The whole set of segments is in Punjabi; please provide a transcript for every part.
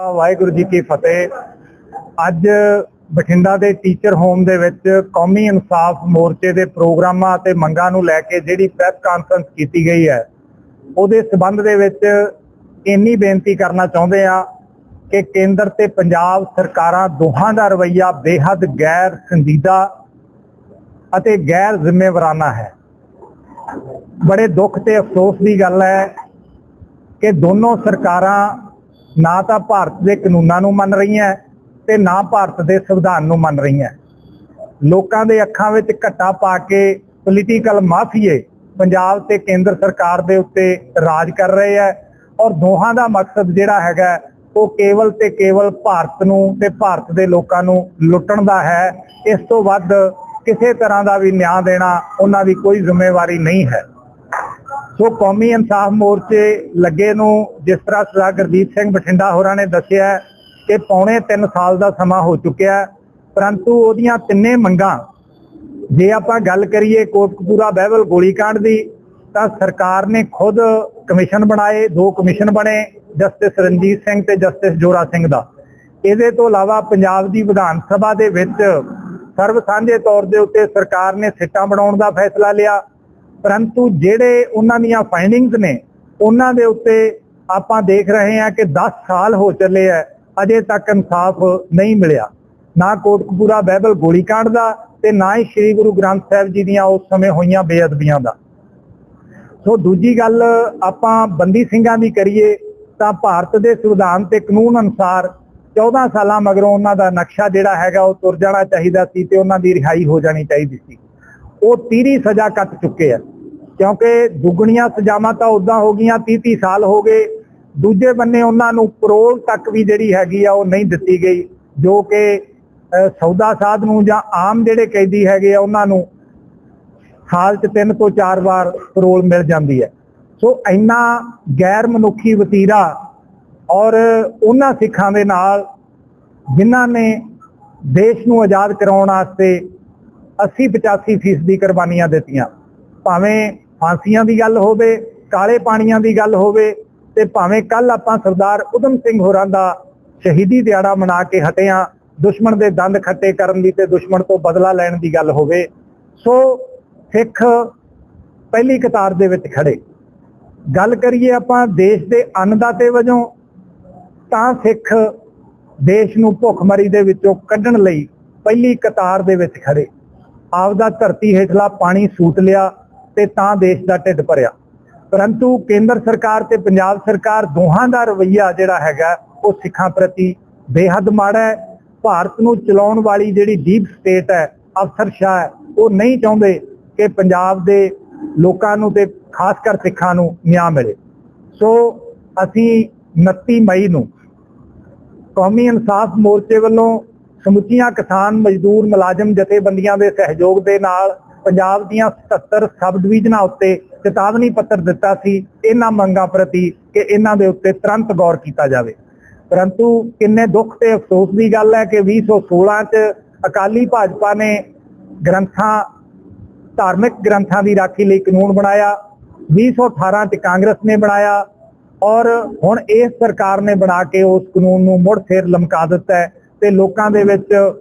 ਵਾਹਿਗੁਰੂ ਜੀ ਕੀ ਫਤਿਹ। ਅੱਜ ਬਠਿੰਡਾ ਦੇ ਟੀਚਰ ਹੋਮ ਦੇ ਵਿੱਚ ਕੌਮੀ ਇਨਸਾਫ ਮੋਰਚੇ ਦੇ ਪ੍ਰੋਗਰਾਮਾਂ ਅਤੇ ਮੰਗਾਂ ਨੂੰ ਲੈ ਕੇ ਜਿਹੜੀ ਪ੍ਰੈਸ ਕਾਨਫਰੰਸ ਕੀਤੀ ਗਈ ਹੈ, ਉਹਦੇ ਸਬੰਧ ਦੇ ਵਿੱਚ ਇੰਨੀ ਬੇਨਤੀ ਕਰਨਾ ਚਾਹੁੰਦੇ ਆ ਕਿ ਕੇਂਦਰ ਤੇ ਪੰਜਾਬ ਸਰਕਾਰਾਂ ਦੋਹਾਂ ਦਾ ਰਵੱਈਆ ਬੇਹੱਦ ਗੈਰ ਸੰਜੀਦਾ ਅਤੇ ਗੈਰ ਜ਼ਿੰਮੇਵਾਰਾਨਾ ਹੈ। ਬੜੇ ਦੁੱਖ ਤੇ ਅਫਸੋਸ ਦੀ ਗੱਲ ਹੈ ਕਿ ਦੋਨੋਂ ਸਰਕਾਰਾਂ ਨਾ ਤਾਂ ਭਾਰਤ ਦੇ ਕਾਨੂੰਨਾਂ ਨੂੰ ਮੰਨ ਰਹੀਆਂ ਤੇ ਨਾ ਭਾਰਤ ਦੇ ਸੰਵਿਧਾਨ ਨੂੰ ਮੰਨ ਰਹੀਆਂ ਲੋਕਾਂ ਦੇ ਅੱਖਾਂ ਵਿੱਚ ਘੱਟਾ ਪਾ ਕੇ ਪੋਲੀਟੀਕਲ ਮਾਫੀਏ ਪੰਜਾਬ ਤੇ ਕੇਂਦਰ ਸਰਕਾਰ ਦੇ ਉੱਤੇ ਰਾਜ ਕਰ ਰਹੇ ਹੈ ਔਰ ਦੋਹਾਂ ਦਾ ਮਕਸਦ ਜਿਹੜਾ ਹੈਗਾ ਉਹ ਕੇਵਲ ਤੇ ਕੇਵਲ ਭਾਰਤ ਨੂੰ ਤੇ ਭਾਰਤ ਦੇ ਲੋਕਾਂ ਨੂੰ ਲੁੱਟਣ ਦਾ ਹੈ। ਇਸ ਤੋਂ ਵੱਧ ਕਿਸੇ ਤਰ੍ਹਾਂ ਦਾ ਵੀ ਨਿਆਂ ਦੇਣਾ, ਉਹਨਾਂ ਦੀ ਕੋਈ ਜ਼ਿੰਮੇਵਾਰੀ ਨਹੀਂ ਹੈ। ਸੋ ਕੌਮੀ ਇਨਸਾਫ ਮੋਰਚੇ ਲੱਗੇ ਨੂੰ ਜਿਸ ਤਰ੍ਹਾਂ ਸਰਦਾਰ ਗੁਰਦੀਪ ਸਿੰਘ ਬਠਿੰਡਾ ਹੋਰਾਂ ਨੇ ਦੱਸਿਆ ਕਿ ਪੌਣੇ 3 ਸਾਲ ਦਾ ਸਮਾਂ ਹੋ ਚੁੱਕਿਆ ਪਰੰਤੂ ਉਹਦੀਆਂ ਤਿੰਨੇ ਮੰਗਾਂ, ਜੇ ਆਪਾਂ ਗੱਲ ਕਰੀਏ ਕੋਟਕਪੂਰਾ ਬਹਿਬਲ ਗੋਲੀकांड ਦੀ, ਤਾਂ ਸਰਕਾਰ ਨੇ ਖੁਦ ਕਮਿਸ਼ਨ ਬਣਾਏ, ਦੋ ਕਮਿਸ਼ਨ ਬਣੇ, ਜਸਟਿਸ ਰਣਜੀਤ ਸਿੰਘ ਤੇ ਜਸਟਿਸ ਜੋਰਾ ਸਿੰਘ ਦਾ। ਇਹਦੇ ਤੋਂ ਇਲਾਵਾ ਪੰਜਾਬ ਦੀ ਵਿਧਾਨ ਸਭਾ ਦੇ ਵਿੱਚ ਸਰਵ ਸਾਂਝੇ ਤੌਰ ਦੇ ਉੱਤੇ ਸਰਕਾਰ ਨੇ ਸਿੱਟਾਂ ਬਣਾਉਣ ਦਾ ਫੈਸਲਾ ਲਿਆ ਪਰੰਤੂ ਜਿਹੜੇ ਉਹਨਾਂ ਦੀਆਂ ਫਾਈਂਡਿੰਗਸ ਨੇ, ਉਹਨਾਂ ਦੇ ਉੱਤੇ ਆਪਾਂ ਦੇਖ ਰਹੇ ਹਾਂ ਕਿ 10 ਸਾਲ ਹੋ ਚੱਲੇ ਆ, ਅਜੇ ਤੱਕ ਇਨਸਾਫ ਨਹੀਂ ਮਿਲਿਆ। ਨਾ ਕੋਟਕਪੂਰਾ ਬਾਈਬਲ ਗੋਲੀकांड ਦਾ ਤੇ ਨਾ ਹੀ ਸ੍ਰੀ ਗੁਰੂ ਗ੍ਰੰਥ ਸਾਹਿਬ ਜੀ ਦੀਆਂ ਉਸ ਸਮੇਂ ਹੋਈਆਂ ਬੇਅਦਬੀਆਂ ਦਾ। ਸੋ ਦੂਜੀ ਗੱਲ ਆਪਾਂ ਬੰਦੀ ਸਿੰਘਾਂ ਦੀ ਕਰੀਏ, ਤਾਂ ਭਾਰਤ ਦੇ ਸੰਵਿਧਾਨ ਤੇ ਕਾਨੂੰਨ ਅਨੁਸਾਰ 14 ਸਾਲਾਂ ਮਗਰੋਂ ਉਹਨਾਂ ਦਾ ਨਕਸ਼ਾ ਜਿਹੜਾ ਹੈਗਾ ਉਹ ਤੁਰ ਜਾਣਾ ਚਾਹੀਦਾ ਸੀ ਤੇ ਉਹਨਾਂ ਦੀ ਰਿਹਾਈ ਹੋ ਜਾਣੀ ਚਾਹੀਦੀ ਸੀ। ਉਹ 30 ਸਜ਼ਾ ਕੱਟ ਚੁੱਕੇ ਆ। ਕਿਉਂਕਿ ਦੁੱਗਣੀਆਂ ਸਜ਼ਾਵਾਂ ਤਾਂ ਉਦਾਂ ਹੋ ਗਈਆਂ 30 30 ਸਾਲ ਹੋ ਗਏ। ਦੂਜੇ ਬੰਨੇ ਉਹਨਾਂ ਨੂੰ ਪਰੋਲ ਤੱਕ ਵੀ ਜਿਹੜੀ ਹੈਗੀ ਆ, ਉਹ ਨਹੀਂ ਦਿੱਤੀ ਗਈ, ਜੋ ਕਿ ਸੌਦਾ ਸਾਧ ਨੂੰ ਜਾਂ ਆਮ ਜਿਹੜੇ ਕੈਦੀ ਹੈਗੇ ਆ, ਉਹਨਾਂ ਨੂੰ ਸਾਲ 'ਚ ਤਿੰਨ ਤੋਂ ਚਾਰ ਵਾਰ ਪਰੋਲ ਮਿਲ ਜਾਂਦੀ ਹੈ। ਸੋ ਇੰਨਾ ਗੈਰ ਮਨੁੱਖੀ ਵਤੀਰਾ ਔਰ ਉਹਨਾਂ ਸਿੱਖਾਂ ਦੇ ਨਾਲ ਜਿਨ੍ਹਾਂ ਨੇ ਦੇਸ਼ ਨੂੰ ਆਜ਼ਾਦ ਕਰਾਉਣ ਵਾਸਤੇ 80 85 ਫੀਸਦੀ ਦੀ ਕੁਰਬਾਨੀਆਂ ਦਿੱਤੀਆਂ। ਭਾਵੇਂ ਫਾਂਸੀਆਂ ਦੀ ਗੱਲ ਹੋਵੇ, ਕਾਲੇ ਪਾਣੀਆਂ ਦੀ ਗੱਲ ਹੋਵੇ, ਤੇ ਭਾਵੇਂ ਕੱਲ ਆਪਾਂ ਸਰਦਾਰ ਉਦਮ ਸਿੰਘ ਹੋਰਾਂ ਦਾ ਸ਼ਹੀਦੀ ਦਿਹਾੜਾ ਮਨਾ ਕੇ ਹਟੇ ਹਾਂ ਦੁਸ਼ਮਣ ਦੇ ਦੰਦ ਖੱਟੇ ਕਰਨ ਦੀ ਤੇ ਦੁਸ਼ਮਣ ਤੋਂ ਬਦਲਾ ਲੈਣ ਦੀ ਗੱਲ ਹੋਵੇ, ਸੋ ਸਿੱਖ ਪਹਿਲੀ ਕਤਾਰ ਦੇ ਵਿੱਚ ਖੜੇ। ਗੱਲ ਕਰੀਏ ਆਪਾਂ ਦੇਸ਼ ਦੇ ਅੰਨਦਾਤੇ ਵਜੋਂ, ਤਾਂ ਸਿੱਖ ਦੇਸ਼ ਨੂੰ ਭੁੱਖਮਰੀ ਦੇ ਵਿੱਚੋਂ ਕੱਢਣ ਲਈ ਪਹਿਲੀ ਕਤਾਰ ਦੇ ਵਿੱਚ ਖੜੇ। ਆਪਦਾ ਧਰਤੀ ਹੇਠਲਾ ਪਾਣੀ ਸੂਟ ਲਿਆ ਤੇ ਤਾਂ ਦੇਸ਼ ਦਾ ਢਿੱਡ ਭਰਿਆ। ਪਰੰਤੂ ਕੇਂਦਰ ਸਰਕਾਰ ਤੇ ਪੰਜਾਬ ਸਰਕਾਰ ਦੋਹਾਂ ਦਾ ਰਵੱਈਆ ਜਿਹੜਾ ਹੈਗਾ, ਉਹ ਸਿੱਖਾਂ ਪ੍ਰਤੀ ਬੇਹੱਦ ਮਾੜਾ ਹੈ। ਭਾਰਤ ਨੂੰ ਚਲਾਉਣ ਵਾਲੀ ਜਿਹੜੀ ਡੀਪ ਸਟੇਟ ਹੈ, ਅਫਸਰਸ਼ਾਹ ਹੈ, ਉਹ ਨਹੀਂ ਚਾਹੁੰਦੇ ਕਿ ਪੰਜਾਬ ਦੇ ਲੋਕਾਂ ਨੂੰ ਤੇ ਖਾਸ ਕਰ ਸਿੱਖਾਂ ਨੂੰ ਨਿਆਂ ਮਿਲੇ। ਸੋ ਅਸੀਂ 29 ਮਈ ਨੂੰ ਕੌਮੀ ਇਨਸਾਫ ਮੋਰਚੇ ਵੱਲੋਂ ਸਮੁੱਚੀਆਂ ਕਿਸਾਨ ਮਜ਼ਦੂਰ ਮੁਲਾਜ਼ਮ ਜਥੇਬੰਦੀਆਂ ਦੇ ਸਹਿਯੋਗ ਦੇ ਨਾਲ ਪੰਜਾਬ ਦੀਆਂ 77 ਸਬ ਡਿਵੀਜ਼ਨਾਂ ਉੱਤੇ ਚੇਤਾਵਨੀ ਪੱਤਰ ਦਿੱਤਾ ਸੀ, ਇਹਨਾਂ ਮੰਗਾਂ ਪ੍ਰਤੀ ਕਿ ਇਹਨਾਂ ਦੇ ਉੱਤੇ ਤੁਰੰਤ ਗੌਰ ਕੀਤਾ ਜਾਵੇ। ਪਰੰਤੂ ਕਿੰਨੇ ਦੁੱਖ ਤੇ ਅਫਸੋਸ ਦੀ ਗੱਲ ਹੈ ਕਿ 2016 ਚ ਅਕਾਲੀ ਭਾਜਪਾ ਨੇ ਗ੍ਰੰਥਾਂ, ਧਾਰਮਿਕ ਗ੍ਰੰਥਾਂ ਦੀ ਰਾਖੀ ਲਈ ਕਾਨੂੰਨ ਬਣਾਇਆ 2018 ਚ ਕਾਂਗਰਸ ਨੇ ਬਣਾਇਆ ਔਰ ਹੁਣ ਇਸ ਸਰਕਾਰ ਨੇ ਬਣਾ ਕੇ ਉਸ ਕਾਨੂੰਨ ਨੂੰ ਮੁੜ ਫੇਰ ਲਮਕਾ ਦਿੱਤਾ ਹੈ। ਤੇ ਲੋਕਾਂ ਦੇ ਵਿੱਚ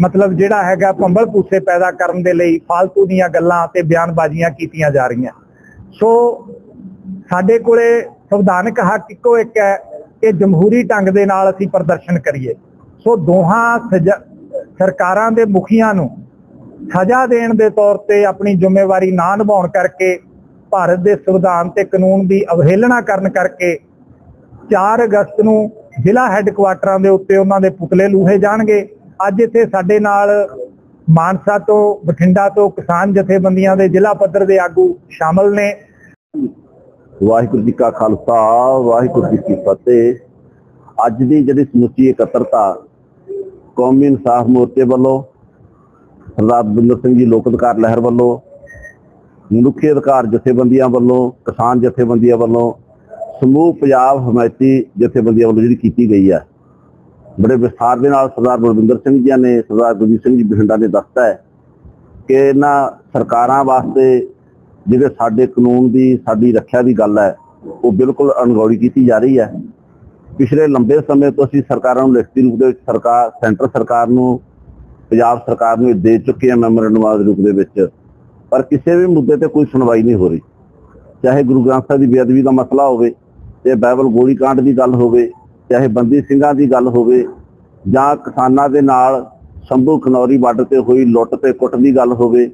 ਮਤਲਬ ਜਿਹੜਾ ਹੈਗਾ ਪੰਬਲ ਪੂਸੇ ਪੈਦਾ ਕਰਨ ਦੇ ਲਈ ਫालतू ਦੀਆਂ ਗੱਲਾਂ ਤੇ ਬਿਆਨਬਾਜ਼ੀਆਂ ਕੀਤੀਆਂ ਜਾ ਰਹੀਆਂ। ਸੋ ਸਾਡੇ ਕੋਲੇ ਸੰਵਿਧਾਨਕ ਹੱਕ ਇੱਕੋ ਇੱਕ ਹੈ ਕਿ ਜਮਹੂਰੀ ਢੰਗ ਦੇ ਨਾਲ ਅਸੀਂ ਪ੍ਰਦਰਸ਼ਨ ਕਰੀਏ। ਸੋ ਦੋਹਾਂ ਸਜ਼ਾ- ਸਰਕਾਰਾਂ ਦੇ ਮੁਖੀਆਂ ਨੂੰ ਸਜ਼ਾ ਦੇਣ ਦੇ ਤੌਰ ਤੇ ਆਪਣੀ ਜ਼ਿੰਮੇਵਾਰੀ ਨਾ ਨਿਭਾਉਣ ਕਰਕੇ ਭਾਰਤ ਦੇ ਸੰਵਿਧਾਨ ਤੇ ਕਾਨੂੰਨ ਦੀ ਅਵਹੇਲਨਾ ਕਰਨ ਕਰਕੇ 4 ਅਗਸਤ ਨੂੰ ਜ਼ਿਲ੍ਹਾ ਹੈੱਡਕੁਆਟਰਾਂ ਦੇ ਉੱਤੇ ਉਹਨਾਂ ਦੇ ਪੁਤਲੇ ਲੂਹੇ ਜਾਣਗੇ। ਅੱਜ ਇੱਥੇ ਸਾਡੇ ਨਾਲ ਮਾਨਸਾ ਤੋਂ, ਬਠਿੰਡਾ ਤੋਂ ਕਿਸਾਨ ਜਥੇਬੰਦੀਆਂ ਦੇ ਜ਼ਿਲ੍ਹਾ ਪੱਧਰ ਦੇ ਆਗੂ ਸ਼ਾਮਲ ਨੇ। ਵਾਹਿਗੁਰੂ ਜੀ ਕਾ ਖਾਲਸਾ, ਵਾਹਿਗੁਰੂ ਜੀ ਕੀ ਫਤਿਹ। ਅੱਜ ਦੀ ਜਿਹੜੀ ਸਮੁੱਚੀ ਇਕੱਤਰਤਾ ਕੌਮੀ ਇਨਸਾਫ ਮੋਰਚੇ ਵੱਲੋਂ, ਸਰਦਾਰ ਬਿੰਦਰ ਸਿੰਘ ਜੀ ਲੋਕ ਅਧਿਕਾਰ ਲਹਿਰ ਵੱਲੋਂ, ਮਨੁੱਖੀ ਅਧਿਕਾਰ ਜਥੇਬੰਦੀਆਂ ਵੱਲੋਂ, ਕਿਸਾਨ ਜਥੇਬੰਦੀਆਂ ਵੱਲੋਂ ਸਮੂਹ ਪੰਜਾਬ ਹਮਾਇਤੀ ਜਥੇਬੰਦੀਆਂ ਵੱਲੋਂ ਜਿਹੜੀ ਕੀਤੀ ਗਈ ਹੈ ਬੜੇ ਵਿਸਥਾਰ ਦੇ ਨਾਲ ਸਰਦਾਰ ਬਲਵਿੰਦਰ ਸਿੰਘ ਜੀ ਨੇ, ਸਰਦਾਰ ਗੁਰਜੀਤ ਸਿੰਘ ਜੀ ਬਠਿੰਡਾ ਨੇ ਦੱਸਤਾ ਹੈ ਕਿ ਇਹਨਾਂ ਸਰਕਾਰਾਂ ਵਾਸਤੇ ਜਿਹੜੇ ਸਾਡੇ ਕਾਨੂੰਨ ਦੀ, ਸਾਡੀ ਰੱਖਿਆ ਦੀ ਗੱਲ ਹੈ, ਉਹ ਬਿਲਕੁਲ ਅਣਗੌੜੀ ਕੀਤੀ ਜਾ ਰਹੀ ਹੈ। ਪਿਛਲੇ ਲੰਬੇ ਸਮੇਂ ਤੋਂ ਅਸੀਂ ਸਰਕਾਰਾਂ ਨੂੰ ਲਿਖਤੀ ਰੂਪ ਦੇ ਵਿੱਚ ਸਰਕਾਰ, ਸੈਂਟਰ ਸਰਕਾਰ ਨੂੰ, ਪੰਜਾਬ ਸਰਕਾਰ ਨੂੰ ਦੇ ਚੁੱਕੇ ਹਾਂ ਮੈਮੋਰੰਡਮਾਂ ਦੇ ਰੂਪ ਦੇ ਵਿੱਚ, ਪਰ ਕਿਸੇ ਵੀ ਮੁੱਦੇ ਤੇ ਕੋਈ ਸੁਣਵਾਈ ਨਹੀਂ ਹੋ ਰਹੀ। ਚਾਹੇ ਗੁਰੂ ਗ੍ਰੰਥ ਸਾਹਿਬ ਦੀ ਬੇਅਦਬੀ ਦਾ ਮਸਲਾ ਹੋਵੇ ਤੇ ਬਾਈਬਲ ਗੋਲੀकांड ਦੀ ਗੱਲ ਹੋਵੇ, ਚਾਹੇ ਬੰਦੀ ਸਿੰਘਾਂ ਦੀ ਗੱਲ ਹੋਵੇ, ਜਾਂ ਕਿਸਾਨਾਂ ਦੇ ਨਾਲ ਸ਼ੰਭੂ ਖਨੌਰੀ ਬਾਰਡਰ ਤੇ ਹੋਈ ਲੁੱਟ ਤੇ ਕੁੱਟ ਦੀ ਗੱਲ ਹੋਵੇ,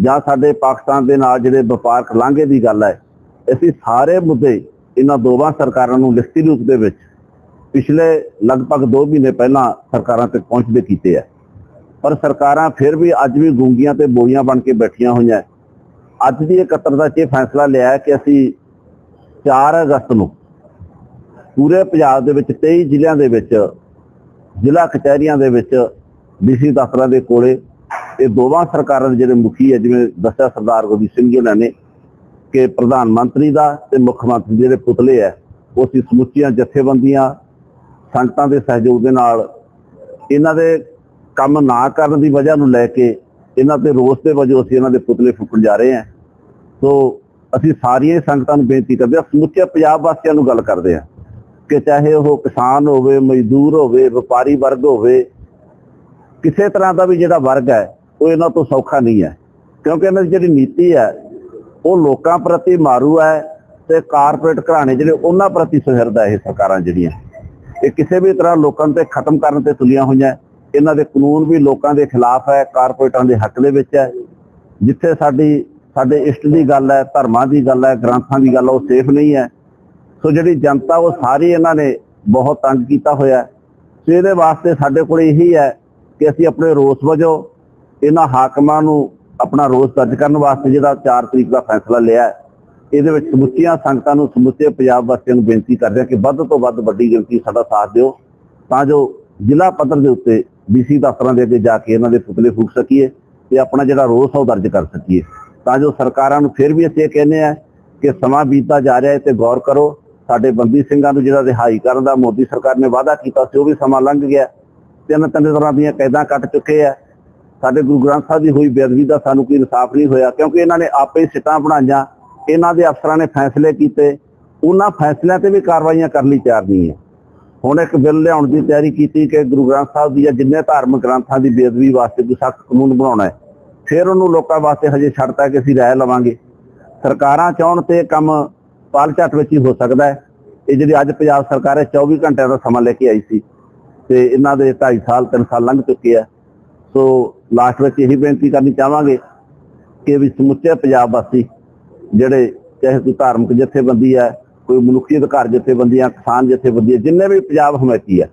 ਜਾਂ ਸਾਡੇ ਪਾਕਿਸਤਾਨ ਦੇ ਨਾਲ ਜਿਹੜੇ ਵਪਾਰਕ ਲਾਂਘੇ ਦੀ ਗੱਲ ਹੈ, ਅਸੀਂ ਸਾਰੇ ਮੁੱਦੇ ਇਹਨਾਂ ਦੋਵਾਂ ਸਰਕਾਰਾਂ ਨੂੰ ਲਿਖਤੀ ਰੂਪ ਦੇ ਵਿੱਚ ਪਿਛਲੇ ਲਗਭਗ 2 ਮਹੀਨੇ ਪਹਿਲਾਂ ਸਰਕਾਰਾਂ ਤੱਕ ਪਹੁੰਚਦੇ ਕੀਤੇ ਆ। ਪਰ ਸਰਕਾਰਾਂ ਫਿਰ ਵੀ ਅੱਜ ਵੀ ਗੂੰਗੀਆਂ ਤੇ ਬੋਲੀਆਂ ਬਣ ਕੇ ਬੈਠੀਆਂ ਹੋਈਆਂ। ਅੱਜ ਦੀ ਇਕੱਤਰਤਾ 'ਚ ਇਹ ਫੈਸਲਾ ਲਿਆ ਕਿ ਅਸੀਂ 4 ਅਗਸਤ ਨੂੰ ਪੂਰੇ ਪੰਜਾਬ ਦੇ ਵਿੱਚ 23 ਜ਼ਿਲ੍ਹਿਆਂ ਦੇ ਵਿੱਚ, ਜ਼ਿਲ੍ਹਾ ਕਚਹਿਰੀਆਂ ਦੇ ਵਿੱਚ ਡੀਸੀ ਦਫ਼ਤਰਾਂ ਦੇ ਕੋਲੇ ਇਹ ਦੋਵਾਂ ਸਰਕਾਰਾਂ ਦੇ ਜਿਹੜੇ ਮੁਖੀ ਹੈ ਜਿਵੇਂ ਦੱਸਿਆ ਸਰਦਾਰ ਗੁਰਦੀਪ ਸਿੰਘ ਜੀ ਉਹਨਾਂ ਨੇ ਕਿ ਪ੍ਰਧਾਨ ਮੰਤਰੀ ਦਾ ਤੇ ਮੁੱਖ ਮੰਤਰੀ ਜਿਹੜੇ ਪੁਤਲੇ ਹੈ ਉਹ ਅਸੀਂ ਸਮੁੱਚੀਆਂ ਜਥੇਬੰਦੀਆਂ, ਸੰਗਤਾਂ ਦੇ ਸਹਿਯੋਗ ਦੇ ਨਾਲ ਇਹਨਾਂ ਦੇ ਕੰਮ ਨਾ ਕਰਨ ਦੀ ਵਜ੍ਹਾ ਨੂੰ ਲੈ ਕੇ ਇਹਨਾਂ ਤੇ ਰੋਸ ਦੇ ਵਜੋਂ ਅਸੀਂ ਇਹਨਾਂ ਦੇ ਪੁਤਲੇ ਫੁੱਕਣ ਜਾ ਰਹੇ ਹਾਂ। ਸੋ ਅਸੀਂ ਸਾਰੀਆਂ ਸੰਗਤਾਂ ਨੂੰ ਬੇਨਤੀ ਕਰਦੇ ਹਾਂ, ਸਮੁੱਚੇ ਪੰਜਾਬ ਵਾਸੀਆਂ ਨੂੰ ਗੱਲ ਕਰਦੇ ਹਾਂ। ਕਿ ਚਾਹੇ ਉਹ ਕਿਸਾਨ ਹੋਵੇ ਮਜ਼ਦੂਰ ਹੋਵੇ ਵਪਾਰੀ ਵਰਗ ਹੋਵੇ ਕਿਸੇ ਤਰ੍ਹਾਂ ਦਾ ਵੀ ਜਿਹੜਾ ਵਰਗ ਹੈ ਉਹ ਇਹਨਾਂ ਤੋਂ ਸੌਖਾ ਨਹੀਂ ਹੈ। ਕਿਉਂਕਿ ਇਹਨਾਂ ਦੀ ਜਿਹੜੀ ਨੀਤੀ ਹੈ ਉਹ ਲੋਕਾਂ ਪ੍ਰਤੀ ਮਾਰੂ ਹੈ ਤੇ ਕਾਰਪੋਰੇਟ ਘਰਾਣੇ ਜਿਹੜੇ ਉਹਨਾਂ ਪ੍ਰਤੀ ਸੁਹਿਰਦ ਹੈ ਇਹ ਸਰਕਾਰਾਂ ਜਿਹੜੀਆਂ। ਇਹ ਕਿਸੇ ਵੀ ਤਰ੍ਹਾਂ ਲੋਕਾਂ ਤੇ ਖਤਮ ਕਰਨ ਤੇ ਤੁਲੀਆਂ ਹੋਈਆਂ। ਇਹਨਾਂ ਦੇ ਕਾਨੂੰਨ ਵੀ ਲੋਕਾਂ ਦੇ ਖਿਲਾਫ ਹੈ ਕਾਰਪੋਰੇਟਾਂ ਦੇ ਹੱਕ ਦੇ ਵਿੱਚ ਹੈ। ਜਿੱਥੇ ਸਾਡੀ ਸਾਡੇ ਇਸ਼ਟ ਦੀ ਗੱਲ ਹੈ ਧਰਮਾਂ ਦੀ ਗੱਲ ਹੈ ਗ੍ਰੰਥਾਂ ਦੀ ਗੱਲ ਹੈ, ਉਹ ਸੇਫ ਨਹੀਂ ਹੈ। ਸੋ ਜਿਹੜੀ ਜਨਤਾ ਉਹ ਸਾਰੀ ਇਹਨਾਂ ਨੇ ਬਹੁਤ ਤੰਗ ਕੀਤਾ ਹੋਇਆ ਸੋ ਇਹਦੇ ਵਾਸਤੇ ਸਾਡੇ ਕੋਲ ਇਹੀ ਹੈ ਕਿ ਅਸੀਂ ਆਪਣੇ ਰੋਸ ਵਜੋਂ ਇਹਨਾਂ ਹਾਕਮਾਂ ਨੂੰ ਆਪਣਾ ਰੋਸ ਦਰਜ ਕਰਨ ਵਾਸਤੇ ਜਿਹੜਾ 4 ਤਰੀਕ ਦਾ ਫੈਸਲਾ ਲਿਆ ਇਹਦੇ ਵਿੱਚ ਸਮੁੱਚੀਆਂ ਸੰਗਤਾਂ ਨੂੰ, ਸਮੁੱਚੇ ਪੰਜਾਬ ਵਾਸੀਆਂ ਨੂੰ ਬੇਨਤੀ ਕਰਦੇ ਹਾਂ ਕਿ ਵੱਧ ਤੋਂ ਵੱਧ ਵੱਡੀ ਗਿਣਤੀ ਸਾਡਾ ਸਾਥ ਦਿਓ, ਤਾਂ ਜੋ ਜ਼ਿਲ੍ਹਾ ਪੱਧਰ ਦੇ ਉੱਤੇ ਡੀਸੀ ਦਫ਼ਤਰਾਂ ਦੇ ਅੱਗੇ ਜਾ ਕੇ ਇਹਨਾਂ ਦੇ ਪੁਤਲੇ ਫੂਕ ਸਕੀਏ ਤੇ ਆਪਣਾ ਜਿਹੜਾ ਰੋਸ ਉਹ ਦਰਜ ਕਰ ਸਕੀਏ। ਤਾਂ ਜੋ ਸਰਕਾਰਾਂ ਨੂੰ ਫਿਰ ਵੀ ਅਸੀਂ ਇਹ ਕਹਿੰਦੇ ਆ ਕਿ ਸਮਾਂ ਬੀਤਦਾ ਜਾ ਰਿਹਾ ਹੈ ਤੇ ਗੌਰ ਕਰੋ। ਸਾਡੇ ਬੰਦੀ ਸਿੰਘਾਂ ਨੂੰ ਜਿਹੜਾ ਰਿਹਾਈ ਕਰਨ ਦਾ ਮੋਦੀ ਸਰਕਾਰ ਨੇ ਵਾਅਦਾ ਕੀਤਾ ਸੀ, ਉਹ ਵੀ ਸਮਾਂ ਲੰਘ ਗਿਆ। ਤਿੰਨ ਤਿੰਨ ਤਰ੍ਹਾਂ ਦੀਆਂ ਕੈਦਾਂ ਕੱਟ ਚੁੱਕੇ ਆ। ਸਾਡੇ ਗੁਰੂ ਗ੍ਰੰਥ ਸਾਹਿਬ ਦੀ ਹੋਈ ਬੇਅਦਬੀ ਦਾ ਸਾਨੂੰ ਕੋਈ ਇਨਸਾਫ ਨਹੀਂ ਹੋਇਆ, ਕਿਉਂਕਿ ਇਹਨਾਂ ਨੇ ਆਪੇ ਸਿੱਟਾਂ ਬਣਾਈਆਂ, ਇਹਨਾਂ ਦੇ ਅਫਸਰਾਂ ਨੇ ਫੈਸਲੇ ਕੀਤੇ। ਉਹਨਾਂ ਫੈਸਲਿਆਂ ਤੇ ਵੀ ਕਾਰਵਾਈਆਂ ਕਰਨ ਲਈ ਤਿਆਰ ਨਹੀਂ ਹੈ। ਹੁਣ ਇੱਕ ਬਿੱਲ ਲਿਆਉਣ ਦੀ ਤਿਆਰੀ ਕੀਤੀ ਕਿ ਗੁਰੂ ਗ੍ਰੰਥ ਸਾਹਿਬ ਦੀ ਜਿੰਨੇ ਧਾਰਮਿਕ ਗ੍ਰੰਥਾਂ ਦੀ ਬੇਅਦਬੀ ਵਾਸਤੇ ਕੋਈ ਸਖਤ ਕਾਨੂੰਨ ਬਣਾਉਣਾ ਹੈ, ਫਿਰ ਉਹਨੂੰ ਲੋਕਾਂ ਵਾਸਤੇ ਹਜੇ ਛੱਡਤਾ ਕਿ ਅਸੀਂ ਰਾਏ ਲਵਾਂਗੇ। ਸਰਕਾਰਾਂ ਚਾਹਣ ਤੇ ਕੰਮ ਪਲ ਝੱਟ ਵਿੱਚ ਹੀ ਹੋ ਸਕਦਾ ਹੈ। ਇਹ ਜਿਹੜੀ ਅੱਜ ਪੰਜਾਬ ਸਰਕਾਰ ਹੈ 24 ਘੰਟਿਆਂ ਦਾ ਸਮਾਂ ਲੈ ਕੇ ਆਈ ਸੀ ਤੇ ਇਹਨਾਂ ਦੇ 2.5 ਸਾਲ 3 ਸਾਲ ਲੰਘ ਚੁੱਕੇ ਆ। ਸੋ ਲਾਸਟ ਵਿੱਚ ਇਹੀ ਬੇਨਤੀ ਕਰਨੀ ਚਾਹਾਂਗੇ ਕਿ ਵੀ ਸਮੁੱਚੇ ਪੰਜਾਬ ਵਾਸੀ ਜਿਹੜੇ ਚਾਹੇ ਕੋਈ ਧਾਰਮਿਕ ਜਥੇਬੰਦੀ ਹੈ, ਕੋਈ ਮਨੁੱਖੀ ਅਧਿਕਾਰ ਜਥੇਬੰਦੀਆਂ ਕਿਸਾਨ ਜਥੇਬੰਦੀਆਂ ਜਿੰਨੇ ਵੀ ਪੰਜਾਬ ਹਮਾਇਤੀ ਹੈ,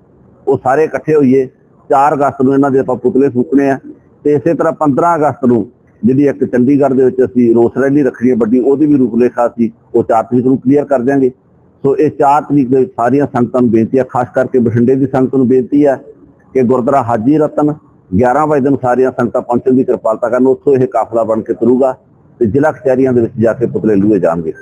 ਉਹ ਸਾਰੇ ਇਕੱਠੇ ਹੋਈਏ। 4 ਅਗਸਤ ਨੂੰ ਇਹਨਾਂ ਦੇ ਆਪਾਂ ਪੁਤਲੇ ਫੂਕਣੇ ਆ ਤੇ ਇਸੇ ਤਰ੍ਹਾਂ 15 ਅਗਸਤ ਨੂੰ ਜਿਹੜੀ ਇੱਕ ਚੰਡੀਗੜ੍ਹ ਦੇ ਵਿੱਚ ਅਸੀਂ ਰੋਸ ਰੈਲੀ ਰੱਖਣੀ ਹੈ ਵੱਡੀ, ਉਹਦੀ ਵੀ ਰੂਪਰੇਖਾ ਸੀ ਉਹ 4 ਤਰੀਕ ਨੂੰ ਕਲੀਅਰ ਕਰ ਦਿਆਂਗੇ। ਸੋ ਇਹ 4 ਤਰੀਕ ਦੇ ਸਾਰੀਆਂ ਸੰਗਤਾਂ ਨੂੰ ਬੇਨਤੀ ਹੈ, ਖਾਸ ਕਰਕੇ ਬਠਿੰਡੇ ਦੀ ਸੰਗਤ ਨੂੰ ਬੇਨਤੀ ਹੈ ਕਿ ਗੁਰਦੁਆਰਾ ਹਾਜੀ ਰਤਨ 11 ਵਜੇ ਦਿਨ ਸਾਰੀਆਂ ਸੰਗਤਾਂ ਪਹੁੰਚਣ ਦੀ ਕਿਰਪਾਲਤਾ ਕਰਨ, ਉੱਥੋਂ ਇਹ ਕਾਫਲਾ ਬਣ ਕੇ ਤੁਰੂਗਾ ਤੇ ਜ਼ਿਲ੍ਹਾ ਕਚਹਿਰੀਆਂ ਦੇ ਵਿੱਚ ਜਾ ਕੇ ਪੁਤਲੇ ਲੂਏ ਜਾਣਗੇ।